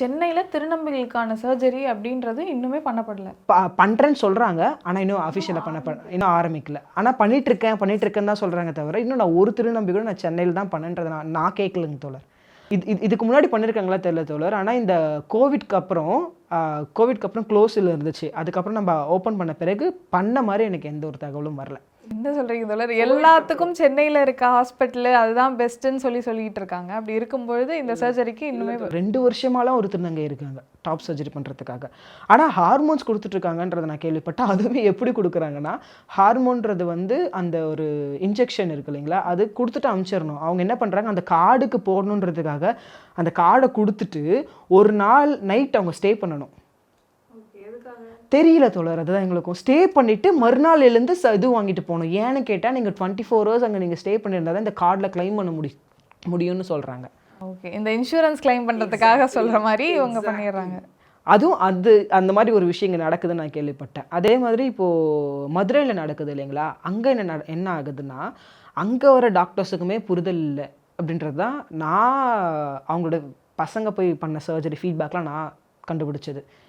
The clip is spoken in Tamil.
சென்னையில திருநம்பிகளுக்கான சர்ஜரி அப்படின்றது இன்னுமே பண்ணப்படல. ப பண்ணுறேன்னு சொல்கிறாங்க ஆனால் இன்னும் அஃபிஷியலாக பண்ண இன்னும் ஆரம்பிக்கல. ஆனால் பண்ணிட்டு இருக்கேன் பண்ணிட்டு இருக்கேன்னு தான் சொல்கிறாங்க தவிர இன்னும் நான் ஒரு திருநம்பி கூட நான் சென்னையில் தான் பண்ணேன்றதை நான் நான் கேட்கலங்க தோழர். இது இது இதுக்கு முன்னாடி பண்ணியிருக்காங்களா தெரியல தோழர். ஆனால் இந்த கோவிட்க்கு அப்புறம் கோவிட்க்கு அப்புறம் க்ளோஸில் இருந்துச்சு. அதுக்கப்புறம் நம்ம ஓப்பன் பண்ண பிறகு பண்ண மாதிரி எனக்கு எந்த ஒரு தகவலும் வரல. என்ன சொல்றீங்க தோழர்? எல்லாத்துக்கும் சென்னையில இருக்க ஹாஸ்பிட்டல் அதுதான் பெஸ்ட்னு சொல்லி சொல்லிட்டு இருக்காங்க. அப்படி இருக்கும்பொழுது இந்த சர்ஜரிக்கு இன்னுமே ரெண்டு வருஷமாலாம் ஒரு திருநங்கை இருக்காங்க டாப் சர்ஜரி பண்ணுறதுக்காக ஆனால் ஹார்மோன்ஸ் கொடுத்துட்ருக்காங்கன்றதை நான் கேள்விப்பட்டேன் அதுவுமே எப்படி கொடுக்குறாங்கன்னா ஹார்மோன்றது வந்து அந்த ஒரு இன்ஜெக்ஷன் இருக்கு இல்லைங்களா? அது கொடுத்துட்டு அமுச்சிடணும் அவங்க என்ன பண்ணுறாங்க அந்த கார்டுக்கு போடணுன்றதுக்காக அந்த கார்டை கொடுத்துட்டு ஒரு நாள் நைட் அவங்க ஸ்டே பண்ணணும். தெரியல தோழர் அதுதான் எங்களுக்கும். ஸ்டே பண்ணிவிட்டு மறுநாள் எழுந்து ச இது வாங்கிட்டு போகணும். ஏன்னு கேட்டால் நீங்கள் டுவெண்ட்டி ஃபோர் ஹவர்ஸ் அங்கே நீங்கள் ஸ்டே பண்ணியிருந்தா தான் இந்த கார்டில் க்ளைம் பண்ண முடி முடியும்னு சொல்கிறாங்க ஓகே இந்த இன்சூரன்ஸ் கிளைம் பண்றதுக்காக சொல்ற மாதிரி இவங்க பண்ணிடுறாங்க. அதுவும் அது அந்த மாதிரி ஒரு விஷயம் இங்கே நடக்குதுன்னு நான் கேள்விப்பட்டேன். அதே மாதிரி இப்போது மதுரையில் நடக்குது இல்லைங்களா? அங்கே என்ன என்ன ஆகுதுன்னா அங்கே வர டாக்டர்ஸுக்குமே புரிதல் இல்லை அப்படின்றது தான் நான் அவங்களோட பசங்க போய் பண்ண சர்ஜரி ஃபீட்பேக்லாம் நான் கண்டுபிடிச்சது.